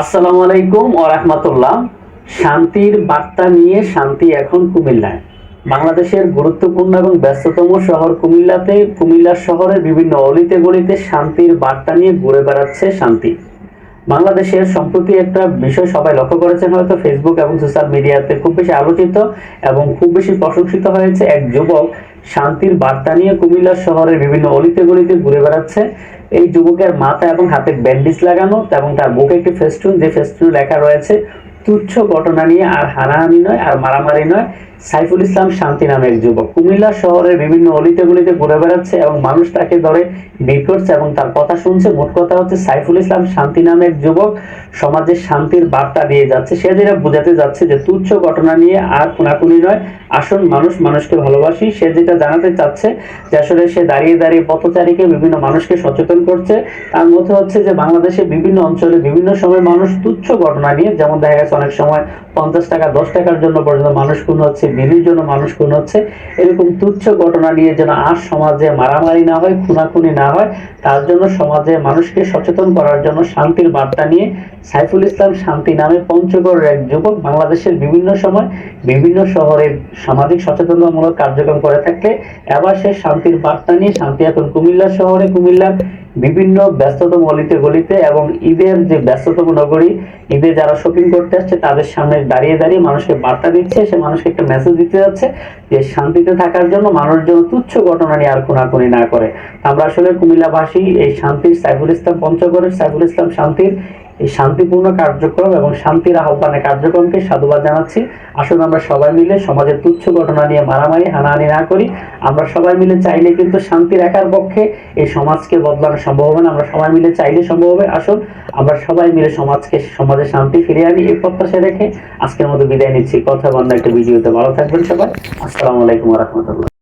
আসসালামু আলাইকুম ও রাহমাতুল্লাহ। শান্তির বার্তা নিয়ে শান্তি এখন কুমিল্লায়। বাংলাদেশের গুরুত্বপূর্ণ এবং ব্যস্ততম শহর কুমিল্লাতে কুমিল্লা শহরের বিভিন্ন অলিতে গলিতে শান্তির বার্তা নিয়ে ঘুরে বেড়াচ্ছে শান্তি। বাংলাদেশের সম্প্রতি একটা বিষয় সবাই লক্ষ্য করেছেন হয়তো ফেসবুক এবং সোশ্যাল মিডিয়াতে খুব বেশি আলোচিত এবং খুব বেশি প্রশংসিত হয়েছে এক যুবক শান্তির বার্তা নিয়ে কুমিল্লা শহরের বিভিন্ন অলিতে গলিতে ঘুরে বেড়াচ্ছে। এই যুবকের মাথা এবং হাতে ব্যান্ডেজ লাগানো এবং তার বুকে একটি ফেস্টুন, যে ফেস্টুন লেখা রয়েছে, তুচ্ছ ঘটনা নিয়ে আর হানাহানি নয়, আর মারামারি নয়। সাইফুল ইসলাম শান্তি নামে এক যুবক। কুমিল্লা শহরের বিভিন্ন অলিতে গলিতে ঘুরে বেড়াচ্ছে এবং মানুষ তাকে ধরে ভিড় করছে এবং তার কথা শুনছে। মোট কথা হচ্ছে, সাইফুল ইসলাম শান্তি নামে এক যুবক সমাজে শান্তির বার্তা দিয়ে যাচ্ছে। সে যেটা বোঝাতে যাচ্ছে যে, তুচ্ছ ঘটনা নিয়ে আর খুনাখুনি নয়। আসল মানুষ মানুষকে ভালোবাসি। সে যেটা জানাতে চাচ্ছে যে, আসলে সে দাঁড়িয়ে দাঁড়িয়ে পথচারীকে বিভিন্ন মানুষকে সচেতন করছে। তার মধ্যে হচ্ছে যে, বাংলাদেশের বিভিন্ন অঞ্চলে বিভিন্ন সময় মানুষ তুচ্ছ ঘটনা নিয়ে, যেমন দেখা গেছে অনেক সময় পঞ্চাশ টাকা, দশ টাকার জন্য পর্যন্ত মানুষ খুন হচ্ছে, বিলির জন্য মানুষ খুন হচ্ছে। এরকম তুচ্ছ ঘটনা নিয়ে যেন আর সমাজে মারামারি না হয়, খুনাখুনি না হয়, তার জন্য সমাজে মানুষকে সচেতন করার জন্য শান্তির বার্তা নিয়ে সাইফুল ইসলাম শান্তি নামে পঞ্চগড়ের এক যুবক বাংলাদেশের বিভিন্ন সময় বিভিন্ন শহরে সামাজিক সচেতনতামূলক কার্যক্রম করে থাকলে এবার সে শান্তির বার্তা নিয়ে শান্তি এখন কুমিল্লা শহরে, কুমিল্লার বিভিন্ন ব্যস্ততম অলিতে গলিতে এবং ঈদের যে ব্যস্ততম নগরী, ঈদে যারা শপিং করতে আসছে, তাদের সামনে দাঁড়িয়ে দাঁড়িয়ে মানুষকে বার্তা দিচ্ছে, সে মানুষকে একটা মেসেজ দিতে যাচ্ছে যে শান্তিতে থাকার জন্য মানুষ যেন তুচ্ছ ঘটনা নিয়ে আর কোনাকুনি না করে। আমরা আসলে কুমিল্লাবাসী এই শান্তির সাইফুল ইসলাম পঞ্চগড়ের সাইফুল ইসলাম শান্তির এই শান্তিপূর্ণ কার্যক্রম এবং শান্তির আহ্বানে কার্যক্রমকে সাধুবাদ জানাচ্ছি। আসলে আমরা সবাই মিলে সমাজের তুচ্ছ ঘটনা নিয়ে মারামারি, হানাহানি না করি। আমরা সবাই মিলে চাইলে কিন্তু শান্তি রাখার পক্ষে এই সমাজকে বদলানো সম্ভব হবে না। আমরা সবাই মিলে চাইলে সম্ভব হবে। আসুন, আমরা সবাই মিলে সমাজকে, সমাজে শান্তি ফিরিয়ে আনি এই প্রত্যাশা রেখে আজকের মতো বিদায় নিচ্ছি। কথা বন্ধ একটা ভিডিওতে। ভালো থাকবেন সবাই। আসসালামু আলাইকুম রহমতুল্লাহ।